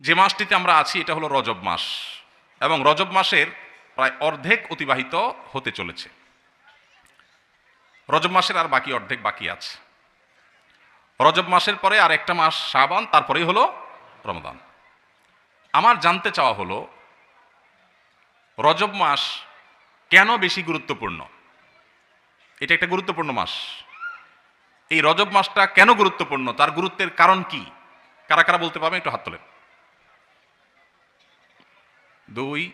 যে মাসটিতে আমরা আছি, এটা হলো রজব মাস। এবং রজব মাসের প্রায় অর্ধেক অতিবাহিত হতে চলেছে। রজব মাসের আর বাকি অর্ধেক বাকি আছে। রজব মাসের পরে আর একটা মাস শাবান, তারপরেই হলো রমদান আমার জানতে চাওয়া হলো, রজব মাস কেন বেশি গুরুত্বপূর্ণ? এটা একটা গুরুত্বপূর্ণ মাস। এই রজব মাসটা কেন গুরুত্বপূর্ণ? তার গুরুত্বের কারণ কি? কারা কারা বলতে পারবে একটু হাত তোলেন। দুই,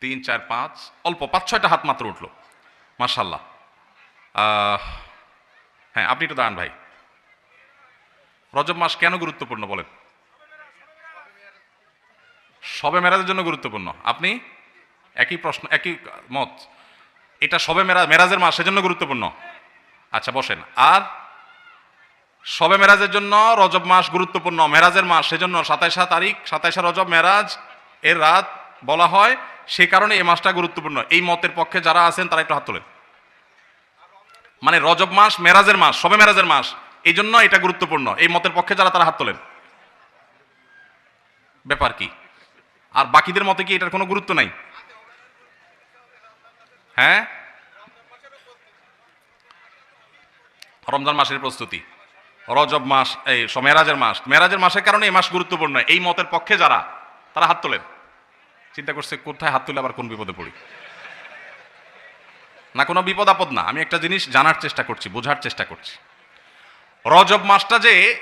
তিন, চার, পাঁচ, অল্প পাঁচ, ছয়টা হাত মাত্র উঠল। মার্শাল্লাহ হ্যাঁ আপনি একটু দাঁড়ান ভাই। রজব মাস কেন গুরুত্বপূর্ণ বলেন? সবে মেরাজের জন্য গুরুত্বপূর্ণ। আপনি? একই প্রশ্ন, একই মত। এটা সবে মেরা, মেরাজের মাস, সেজন্য গুরুত্বপূর্ণ। আচ্ছা বসেন। আর সবে মেরাজের জন্য রজব মাস গুরুত্বপূর্ণ। মেরাজের মাস, সেজন্য সাতাইশা তারিখ, সাতাইশা রজব, মেরাজ, এর রাত বলা হয়, সে কারণে এই মাসটা গুরুত্বপূর্ণ। এই মতের পক্ষে যারা আছেন, তারা একটু হাত তোলেন। মানে রজব মাস, মেরাজের মাস, সবে মেরাজের মাস, এই জন্য এটা গুরুত্বপূর্ণ। এই মতের পক্ষে যারা, তারা হাত তোলেন। ব্যাপার কি? আর বাকিদের মতে কি এটার কোনো গুরুত্ব নাই? হ্যাঁ? রমজান মাসের প্রস্তুতি। রজব মাস, এই মেরাজের মাস। মেরাজের মাসের কারণে এই মাস গুরুত্বপূর্ণ। এই মতের পক্ষে যারা, তারা হাত তোলেন। চিন্তা করছে কোথায় হাত তুলে আবার কোন বিপদে পড়ি। না, কোনো বিপদ আপদ না। আমি একটা জিনিস জানার চেষ্টা করছি, বোঝার চেষ্টা করছি। রজব মাসটা যে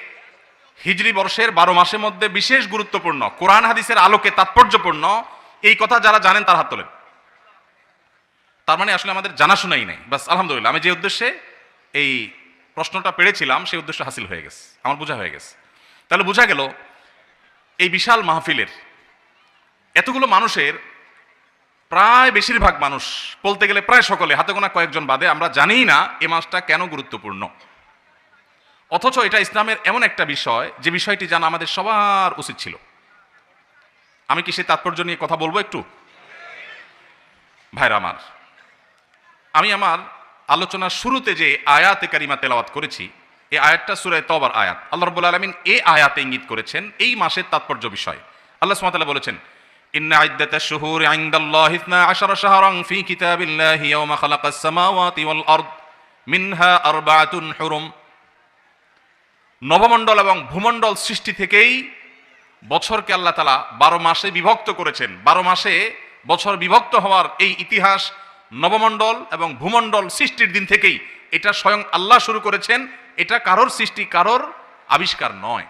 হিজরি বর্ষের বারো মাসের মধ্যে বিশেষ গুরুত্বপূর্ণ, কোরআন হাদিসের আলোকে তাৎপর্যপূর্ণ, এই কথা যারা জানেন তার হাত তোলেন। তার মানে আসলে আমাদের জানাশোনাই নাই। বাস, আলহামদুলিল্লাহ, আমি যে উদ্দেশ্যে এই প্রশ্নটা পেরেছিলাম সেই উদ্দেশ্য হাসিল হয়ে গেছে। আমার বোঝা হয়ে গেছে। তাহলে বোঝা গেল, এই বিশাল মাহফিলের এতগুলো মানুষের প্রায় বেশিরভাগ মানুষ বলতে গেলে প্রায় সকলে, হাতে গোনা কয়েকজন বাদে, আমরা জানিই না এ মাসটা কেন গুরুত্বপূর্ণ। অথচ এটা ইসলামের এমন একটা বিষয়, যে বিষয়টি জানা আমাদের সবার উচিত ছিল। আমি কি সেই তাৎপর্য নিয়ে কথা বলব একটু? ভাইরা আমার, আমি আমার আলোচনার শুরুতে যে আয়াতে কারিমা তেলাওয়াত করেছি এই আয়াতটা সুরায় তবার আয়াত। আল্লাহ রব্বুল আলমিন এই আয়াতে ইঙ্গিত করেছেন এই মাসের তাৎপর্য বিষয়। আল্লাহ সুমাতাল্লাহ বলেছেন إن عدة الشهور عند الله اثنا عشر شهرا في كتاب الله يوم خلق السماوات والأرض منها أربعة حرم নবমণ্ডল এবং ভূমণ্ডল সৃষ্টি থেকেই বছরকে আল্লাহ তালা বারো মাসে বিভক্ত করেছেন বারো মাসে বছর বিভক্ত হওয়ার এই ইতিহাস নবমণ্ডল এবং ভূমণ্ডল সৃষ্টির দিন থেকেই এটা স্বয়ং আল্লাহ শুরু করেছেন এটা কারোর সৃষ্টি কারোর আবিষ্কার নয়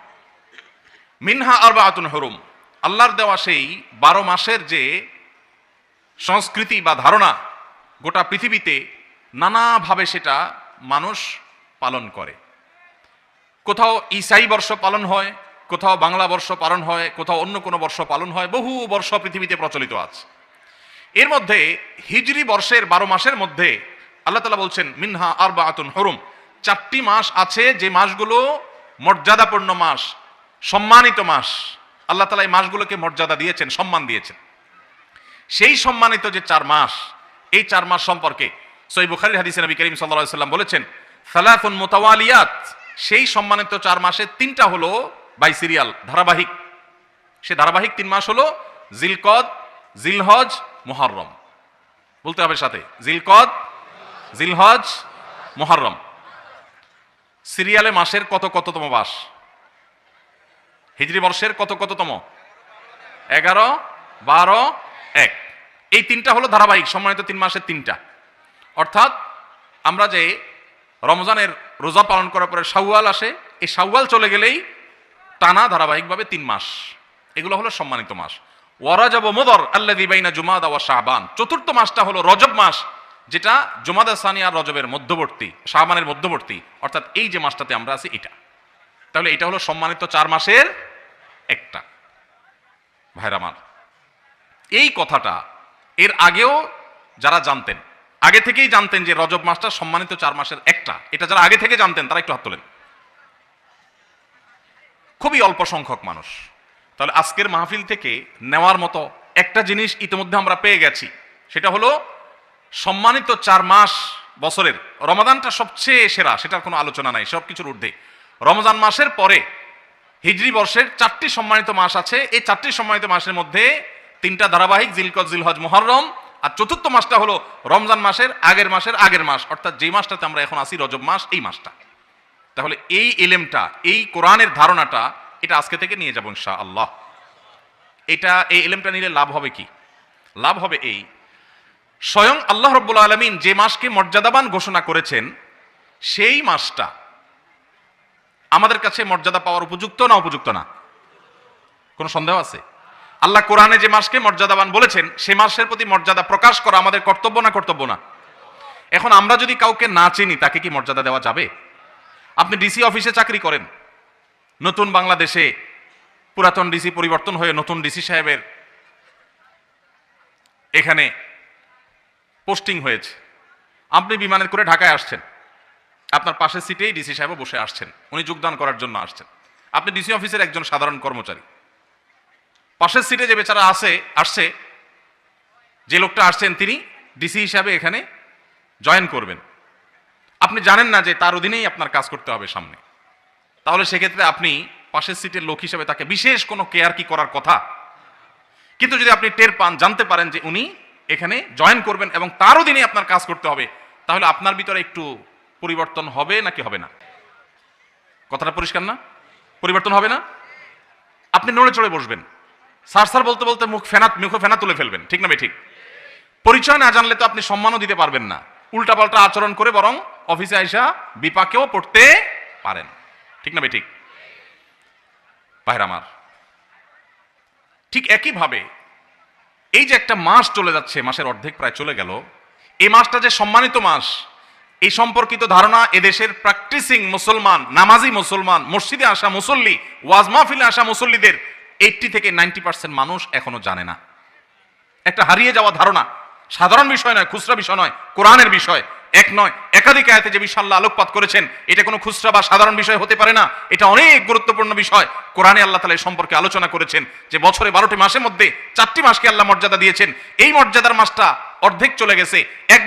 মিনহা আরবা আতুন হরুম আল্লাহর দেওয়া সেই বারো মাসের যে সংস্কৃতি বা ধারণা গোটা পৃথিবীতে নানাভাবে সেটা মানুষ পালন করে। কোথাও ইসাই বর্ষ পালন হয়, কোথাও বাংলা বর্ষ পালন হয়, কোথাও অন্য কোনো বর্ষ পালন হয়, বহু বর্ষ পৃথিবীতে প্রচলিত আছে। এর মধ্যে হিজরি বর্ষের বারো মাসের মধ্যে আল্লাহ তালা বলছেন, মিনহা আর বা আতুন হরুম। চারটি মাস আছে যে মাসগুলো মর্যাদাপূর্ণ মাস, সম্মানিত মাস। আল্লাহ তালা এই মাসগুলোকে মর্যাদা দিয়েছেন, সম্মান দিয়েছেন। সেই সম্মানিত যে চার মাস, এই চার মাস সম্পর্কে সই বুখারির হাদিসে নবী করিম সাল্লাহ সাল্লাম বলেছেন সালাফুন মোতাওয়ালিয়াত। সেই সম্মানিত চার মাসে তিনটা হলো বাই সিরিয়াল ধারাবাহিক। সে ধারাবাহিক তিন মাস হলো জিলকদ, জিলহজ, মুহররম। বলতে হবে সাথে, জিলকদ, জিলহজ, মুহররম। সিরিয়ালে মাসের কত কততম মাস? হিজরি বর্ষের কত কততম? এগারো, বারো, এক। এই তিনটা হলো ধারাবাহিক, সম্মানিত তিন মাসের তিনটা। অর্থাৎ আমরা যে রমজানের রোজা পালন করার পরে শাওয়াল আসে, এই শাওয়াল চলে গেলেই টানা ধারাবাহিকভাবে তিন মাস। এগুলো হলো সম্মানিত মাস। ওয়ারাজব মোদর আল্লা দিবাইনা জুমাদা ওয়া শাহবান চতুর্থ মাসটা হলো রজব মাস, যেটা জুমাদা সানি আর রজবের মধ্যবর্তী শাহবানের মধ্যবর্তী। অর্থাৎ এই যে মাসটাতে আমরা আছি এটা। তাহলে এটা হলো সম্মানিত চার মাসের একটা। ভাইরামার এই কথাটা এর আগেও যারা জানতেন, আগে থেকেই জানতেন যে রজব মাসটা সম্মানিত চার মাসের একটা। এটা যারা আগে থেকে জানতেন, তারা একটু হাত তোলেন। খুবই অল্প সংখ্যক মানুষ। তাহলে আজকের মাহফিল থেকে নেওয়ার মতো একটা জিনিস ইতিমধ্যে আমরা পেয়ে গেছি। সেটা হলো সম্মানিত চার মাস বছরের, রমাদানটা সবচেয়ে সেরা, সেটার কোনো আলোচনা নাই সব কিছুর ঊর্ধ্বে। রমজান মাসের পরে হিজরি বর্ষের চারটি সম্মানিত মাস আছে। এই চারটি সম্মানিত মাসের মধ্যে তিনটা ধারাবাহিক, জিলকত, জিলহজ, মুহররম। আর চতুর্থ মাসটা হলো রমজান মাসের আগের মাসের আগের মাস। অর্থাৎ যে মাসটাতে আমরা এখন আসি রজব মাস, এই মাসটা। তাহলে এই এলেমটা, এই কোরআনের ধারণাটা, এটা আজকে থেকে নিয়ে যাব ইনশা আল্লাহ এটা, এই এলেমটা নিলে লাভ হবে কি? লাভ হবে এই, স্বয়ং আল্লাহ রব্বুল আলমিন যে মাসকে মর্যাদাবান ঘোষণা করেছেন, সেই মাসটা আমাদের কাছে মর্যাদা পাওয়ার উপযুক্ত না উপযুক্ত না? কোনো সন্দেহ আছে? আল্লাহ কোরআনে যে মাসকে মর্যাদাবান বলেছেন, সে মাসের প্রতি মর্যাদা প্রকাশ করা আমাদের কর্তব্য না কর্তব্য না? এখন আমরা যদি কাউকে না চিনি, তাকে কি মর্যাদা দেওয়া যাবে? আপনি ডিসি অফিসে চাকরি করেন, নতুন বাংলাদেশে পুরাতন ডিসি পরিবর্তন হয়ে নতুন ডিসি সাহেবের এখানে পোস্টিং হয়েছে। আপনি বিমানের করে ঢাকায় আসছেন। আপনার পাশের সিটেই ডিসি সাহেবও বসে আসছেন। উনি যোগদান করার জন্য আসছেন। আপনি ডিসি অফিসের একজন সাধারণ কর্মচারী। পাশের সিটে যে বেচারা আসে আসছে, যে লোকটা আসছেন তিনি ডিসি হিসাবে এখানে জয়েন করবেন। আপনি জানেন না যে তার অধীনেই আপনার কাজ করতে হবে সামনে। তাহলে সেক্ষেত্রে আপনি পাশের সিটের লোক হিসাবে তাকে বিশেষ কোনো কেয়ার কি করার কথা? কিন্তু যদি আপনি টের পান, জানতে পারেন যে উনি এখানে জয়েন করবেন এবং তার অধীনে আপনার কাজ করতে হবে, তাহলে আপনার ভিতরে একটু পরিবর্তন হবে নাকি হবে না? কথাটা পরিষ্কার না? পরিবর্তন হবে না? আপনি নড়ে চড়ে বসবেন। সার সার বলতে বলতে মুখ ফেনা মুখে ফেনা তুলে ফেলবেন, ঠিক না ঠিক? পরিচয় না জানলে তো আপনি সম্মানও দিতে পারবেন না। উল্টাপাল্টা আচরণ করে বরং অফিসে আইসা বিপাকেও পড়তে পারেন, ঠিক না ঠিক? ভাইরা আমার, ঠিক একইভাবে এই যে একটা মাস চলে যাচ্ছে, মাসের অর্ধেক প্রায় চলে গেল, এই মাসটা যে সম্মানিত মাস এই সম্পর্কিত ধারণা এদেশের প্র্যাকটিসিং মুসলমান, নামাজি মুসলমান, মসজিদে আসা মুসল্লি, ওয়াজ মাহফিলে আসা মুসল্লিদের এইটটি থেকে নাইনটি পার্সেন্ট মানুষ এখনও জানে না। একটা হারিয়ে যাওয়া ধারণা সাধারণ বিষয় নয়, খুচরা বিষয় নয়, কোরআনের বিষয় এক নয়। একাধিক আয়াতে যে বিষয় আলোকপাত করেছেন, এটা কোনো খুচরা বা সাধারণ বিষয় হতে পারে না। এটা অনেক গুরুত্বপূর্ণ বিষয়। কোরআনে আল্লাহ তালা এই সম্পর্কে আলোচনা করেছেন যে বছরে বারোটি মাসের মধ্যে চারটি মাসকে আল্লাহ মর্যাদা দিয়েছেন। এই মর্যাদার মাসটা অর্ধেক চলে গেছে।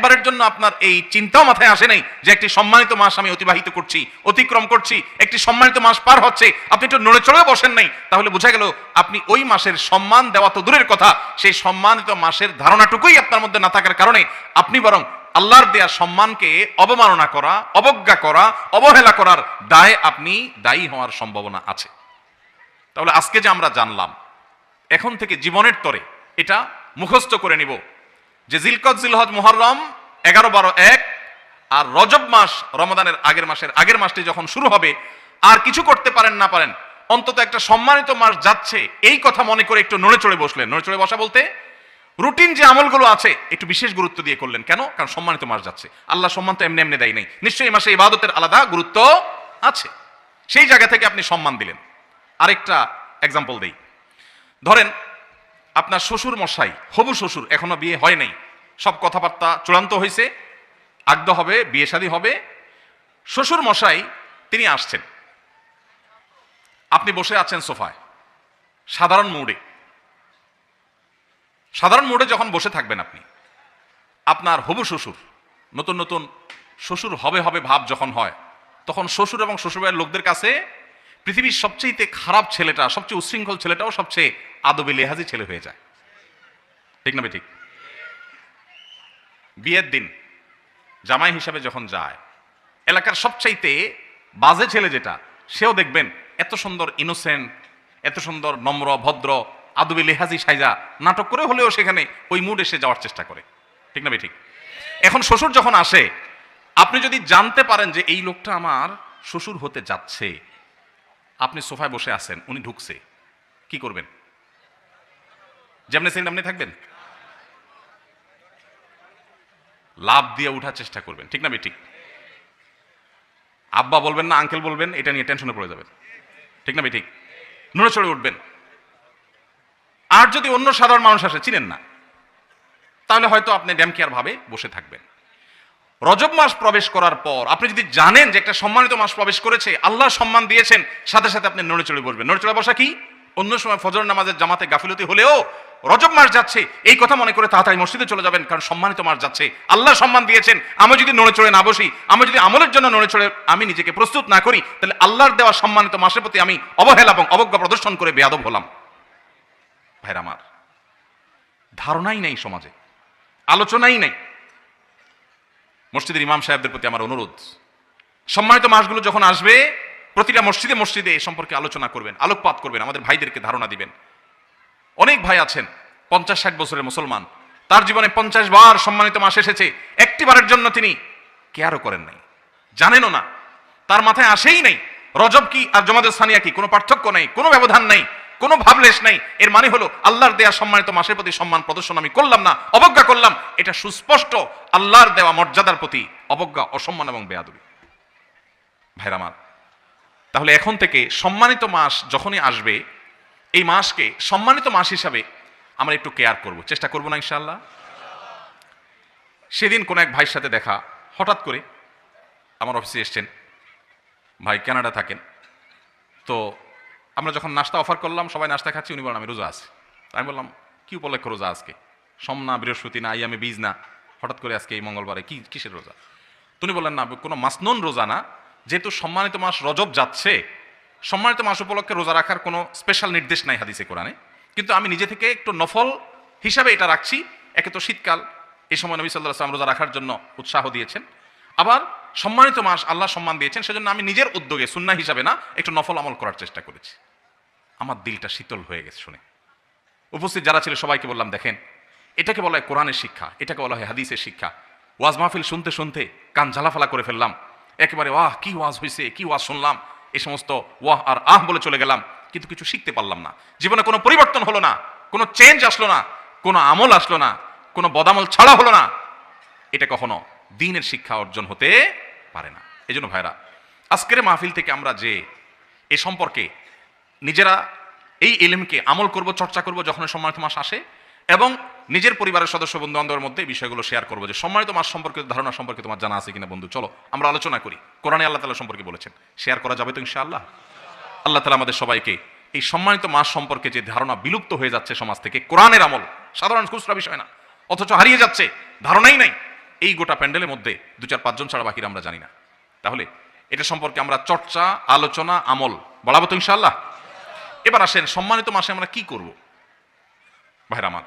একবারের জন্য আপনার এই চিন্তাও মাথায় আসে নাই যে একটি সম্মানিত মাস আমি অতিবাহিত করছি, অতিক্রম করছি, একটি সম্মানিত মাস পার হচ্ছে, আপনি একটু নড়ে চড়েও বসেন নাই। তাহলে বোঝা গেল আপনি ওই মাসের সম্মান দেওয়া তো দূরের কথা, সেই সম্মানিত মাসের ধারণাটুকুই আপনার মধ্যে না থাকার কারণে আপনি বরং আল্লাহর দেয়া সম্মানকে অবমাননা করা, অবজ্ঞা করা, অবহেলা করার দায় আপনি দায়ী হওয়ার সম্ভাবনা আছে। তাহলে আজকে যে আমরা জানলাম, এখন থেকে জীবনের তরে এটা মুখস্থ করে নিব। যে জিলকত, জিলহজ, মুহররম, এগারো, বারো, এক, আর রজব মাস রমদানের আগের মাসের আগের মাসটি যখন শুরু হবে, আর কিছু করতে পারেন না পারেন, অন্তত একটা সম্মানিত মাস যাচ্ছে, এই কথা মনে করে একটু নড়ে চড়ে বসলেন। নড়ে চড়ে বসা বলতে, রুটিন যে আমলগুলো আছে, একটু বিশেষ গুরুত্ব দিয়ে করলেন। কেন? কারণ সম্মানিত মাস যাচ্ছে। আল্লাহ সম্মান তো এমনি এমনি দেয় নাই। নিশ্চয়ই এই মাসে ইবাদতের আলাদা গুরুত্ব আছে। সেই জায়গা থেকে আপনি সম্মান দিলেন। আরেকটা এক্সাম্পল দেই। ধরেন আপনার শ্বশুর মশাই, হবু শ্বশুর, এখনও বিয়ে হয় নাই। সব কথাবার্তা চূড়ান্ত হয়েছে আগ্ধ হবে, বিয়ে শাদী হবে। শ্বশুর মশাই, তিনি আসছেন। আপনি বসে আছেন সোফায়, সাধারণ মুডে। সাধারণ মোডে যখন বসে থাকবেন আপনি, আপনার হবু শ্বশুর, নতুন নতুন শ্বশুর হবে হবে ভাব যখন হয়, তখন শ্বশুর এবং শ্বশুরবাড়ির লোকদের কাছে পৃথিবীর সবচেয়ে খারাপ ছেলেটা, সবচেয়ে উশৃঙ্খল ছেলেটাও সবচেয়ে আদবে লেহাজি ছেলে হয়ে যায়। ঠিক না ঠিক? বিয়ের দিন জামাই হিসাবে যখন যায়, এলাকার সবচাইতে বাজে ছেলে যেটা, সেও দেখবেন এত সুন্দর ইনোসেন্ট এত সুন্দর নম্র, ভদ্র, আদবে লেহাজি সাইজা, নাটক করে হলেও সেখানে ওই মুড এসে যাওয়ার চেষ্টা করে। ঠিক না ঠিক? এখন শ্বশুর যখন আসে, আপনি যদি জানতে পারেন যে এই লোকটা আমার শ্বশুর হতে যাচ্ছে আপনি সোফায় বসে আছেন, উনি ঢুকছে। কি করবেন? যেমনি সেন আপনি থাকবেন? লাভ দিয়ে উঠার চেষ্টা করবেন, ঠিক না ঠিক। আব্বা বলবেন না, আঙ্কেল বলবেন, এটা নিয়ে টেনশনে পড়ে যাবেন। ঠিক না ঠিক। নড়ে চড়ে উঠবেন। আর যদি অন্য সাধারণ মানুষ আসে, চিনেন না। তাহলে হয়তো আপনি ড্যাম কেয়ার ভাবে বসে থাকবেন। রজব মাস প্রবেশ করার পর, আপনি যদি জানেন যে একটা সম্মানিত মাস প্রবেশ করেছে, আল্লাহ সম্মান দিয়েছেন, সাথে সাথে আপনি নড়ে চড়ে বসবেন। নড়ে চড়ে বসা কি? অন্য সময় ফজর নামাজের জামাতে গাফিলতি হলেও রজব মাস যাচ্ছে, এই কথা মনে করে তাড়াতাড়ি মসজিদে চলে যাবেন, কারণ সম্মানিত মাস যাচ্ছে। আল্লাহ সম্মান দিয়েছেন, আমি যদি নড়ে চড়ে না বসি, আমি যদি আমলের জন্য নড়ে চড়ে আমি নিজেকে প্রস্তুত না করি, তাহলে আল্লাহর দেওয়া সম্মানিত মাসের প্রতি আমি অবহেলা এবং অবজ্ঞা প্রদর্শন করে বেয়াদব হলাম। ভাইরা আমার, ধারণাই নেই সমাজে, আলোচনাই নেই। মসজিদের ইমাম সাহেবদের প্রতি আমার অনুরোধ। সম্মানিত মাসগুলো যখন আসবে, প্রতিটা মসজিদে মসজিদে এ সম্পর্কে আলোচনা করবেন, আলোকপাত করবেন, আমাদের ভাইদেরকে ধারণা দিবেন। অনেক ভাই আছেন, পঞ্চাশ ষাট বছরের মুসলমান। তার জীবনে পঞ্চাশ বার সম্মানিত মাস এসেছে একটি বারের জন্য তিনি কেয়ারও করেন নাই। জানেনও না। তার মাথায় আসেই নাই, রজব কি আর জমাদের সানিয়া কি? কোনো পার্থক্য নেই, কোনো ব্যবধান নেই। কোনো ভাবলেশ নেই। এর মানে হলো, আল্লাহর দেয়া সম্মানিত মাসের প্রতি সম্মান প্রদর্শন আমি করলাম না, অবজ্ঞা করলাম। এটা সুস্পষ্ট আল্লাহর দেওয়া মর্যাদার প্রতি অবজ্ঞা, অসম্মান এবং বেয়াদবি। ভাইরা আমার, তাহলে এখন থেকে সম্মানিত মাস যখনই আসবে, এই মাসকে সম্মানিত মাস হিসাবে আমরা একটু কেয়ার করব। চেষ্টা করব না ইনশাআল্লাহ? সেদিন কোনো এক ভাইয়ের সাথে দেখা, হঠাৎ করে আমার অফিসে এসছেন। ভাই, কানাডা থাকেন। তো আমরা যখন নাস্তা অফার করলাম, সবাই নাস্তা খাচ্ছি, উনি বলেন, আমি রোজা আছি। আমি বললাম, কী উপলক্ষে রোজা আজকে? সোম না, বৃহস্পতি না আমি বীজ না, হঠাৎ করে আজকে এই মঙ্গলবারে কি, কিসের রোজা? তুমি বললেন, না, কোনো মাসনুন রোজা না, যেহেতু সম্মানিত মাস রজব যাচ্ছে, সম্মানিত মাস উপলক্ষে রোজা রাখার কোনো স্পেশাল নির্দেশ নাই হাদিসে, কোরআনে। কিন্তু আমি নিজে থেকে একটু নফল হিসাবে এটা রাখছি। একে তো শীতকাল এই সময় নবী সাল্লাহ আসলাম রোজা রাখার জন্য উৎসাহ দিয়েছেন। আবার সম্মানিত মাস আল্লাহ সম্মান দিয়েছেন, সেজন্য আমি নিজের উদ্যোগে সুন্না হিসাবে না, একটু নফল আমল করার চেষ্টা করেছি। আমার দিলটা শীতল হয়ে গেছে শুনে। উপস্থিত যারা ছিল, সবাইকে বললাম, দেখেন, এটাকে বলা হয় কোরআনের শিক্ষা, এটাকে বলা হয় হাদিসের শিক্ষা। ওয়াজ মাহফিল শুনতে শুনতে কান ঝালাফালা করে ফেললাম। একেবারে ওয়াহ কি ওয়াজ হয়েছে কি ওয়াজ শুনলাম? এই সমস্ত ওয়াহ আর আহ বলে চলে গেলাম। কিন্তু কিছু শিখতে পারলাম না। জীবনে কোনো পরিবর্তন হলো না, কোনো চেঞ্জ আসলো না, কোনো আমল আসলো না, কোনো বদামল ছাড়া হলো না। এটা কখনো দিনের শিক্ষা অর্জন হতে পারে না। এই জন্য ভাইরা, আজকের মাহফিল থেকে আমরা যে এ সম্পর্কে নিজেরা এই এলিমকে আমল করব, চর্চা করব যখন সম্মানিত মাস আসে, এবং নিজের পরিবারের সদস্য বন্ধু বান্ধবের মধ্যে বিষয়গুলো শেয়ার করব যে সম্মানিত মাস সম্পর্কে, ধারণা সম্পর্কে তোমার জানা আছে কিনা বন্ধু? চলো, আমরা আলোচনা করি। কোরআনে আল্লাহ তালা সম্পর্কে বলেছেন। শেয়ার করা যাবে তো ইনশাআল্লাহ? আল্লাহ তালা আমাদের সবাইকে এই সম্মানিত মাস সম্পর্কে যে ধারণা বিলুপ্ত হয়ে যাচ্ছে সমাজ থেকে, কোরআনের আমল, সাধারণ খুচরা বিষয় না, অথচ হারিয়ে যাচ্ছে, ধারণাই নাই। এই গোটা প্যান্ডেলের মধ্যে দু চার পাঁচজন ছাড়া বাকিরা আমরা জানি না। তাহলে এটা সম্পর্কে আমরা চর্চা, আলোচনা, আমল বলাবো তো ইনশাআল্লাহ? এবার আসেন, সম্মানিত মাসে আমরা কি করব? ভাইরা আমার,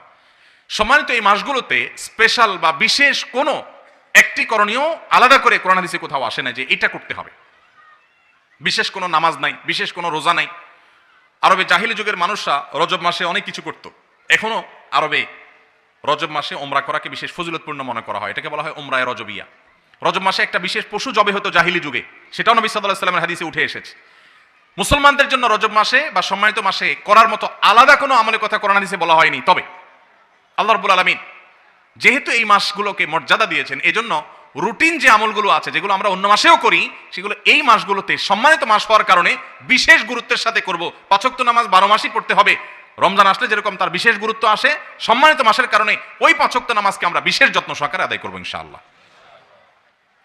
সম্মানিত এই মাসগুলোতে স্পেশাল বা বিশেষ কোনো একটি করণীয় আলাদা করে কোরআন হাদিসে কোথাও আসে না যে এটা করতে হবে। বিশেষ কোনো নামাজ নাই, বিশেষ কোনো রোজা নাই। আরবে জাহিলি যুগের মানুষরা রজব মাসে অনেক কিছু করত। এখনও আরবে রজব মাসে ওমরা করাকে বিশেষ ফজিলতপূর্ণ মনে করা হয়। এটাকে বলা হয় ওমরায় রজবিয়া। রজব মাসে একটা বিশেষ পশু জবে হতো জাহিলি যুগে। সেটাও নবী সাল্লাহ সাল্লামের হাদিসে উঠে এসেছে। মুসলমানদের জন্য রজব মাসে বা সম্মানিত মাসে করার মতো আলাদা কোনো আমলের কথা কোরআন হাদিসে বলা হয়নি। তবে আল্লাহ রবুল আলমিন যেহেতু এই মাসগুলোকে মর্যাদা দিয়েছেন, এজন্য রুটিন যে আমলগুলো আছে, যেগুলো আমরা অন্য মাসেও করি, সেগুলো এই মাসগুলোতে সম্মানিত মাস হওয়ার কারণে বিশেষ গুরুত্বের সাথে করব। পাচক্ত নামাজ বারো মাসই পড়তে হবে। রমজান আসলে যেরকম তার বিশেষ গুরুত্ব আসে, সম্মানিত মাসের কারণে ওই পাচক্ত নামাজকে আমরা বিশেষ যত্ন সহকারে আদায় করব ইনশাআল্লাহ।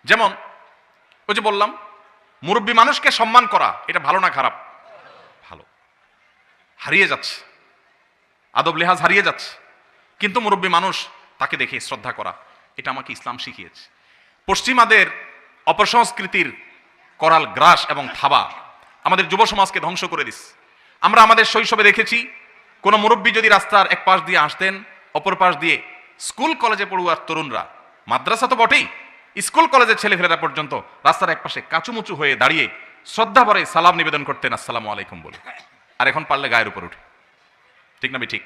যেমন, ওই যে বললাম, মুরব্বী মানুষকে সম্মান করা, এটা ভালো না খারাপ? ভালো। হারিয়ে যাচ্ছে। আদব লেহাজ হারিয়ে যাচ্ছে। কিন্তু মুরব্বী মানুষ তাকে দেখে শ্রদ্ধা করা, এটা আমাকে ইসলাম শিখিয়েছে। পশ্চিমাদের অপসংস্কৃতির করাল গ্রাস এবং থাবা আমাদের যুব সমাজকে ধ্বংস করে দিস আমরা আমাদের শৈশবে দেখেছি কোনো মুরব্বী যদি রাস্তার এক পাশ দিয়ে আসতেন, অপর পাশ দিয়ে স্কুল কলেজে পড়ুয়ার তরুণরা, মাদ্রাসা তো বটেই, স্কুল কলেজের ছেলেফেলেরা পর্যন্ত রাস্তার একপাশে কাচুমুচু হয়ে দাঁড়িয়ে শ্রদ্ধা ভরে সালাম নিবেদন করতেন, আসসালামু আলাইকুম বলে। আর এখন পারলে গায়ের উপর উঠে। ঠিক না ঠিক?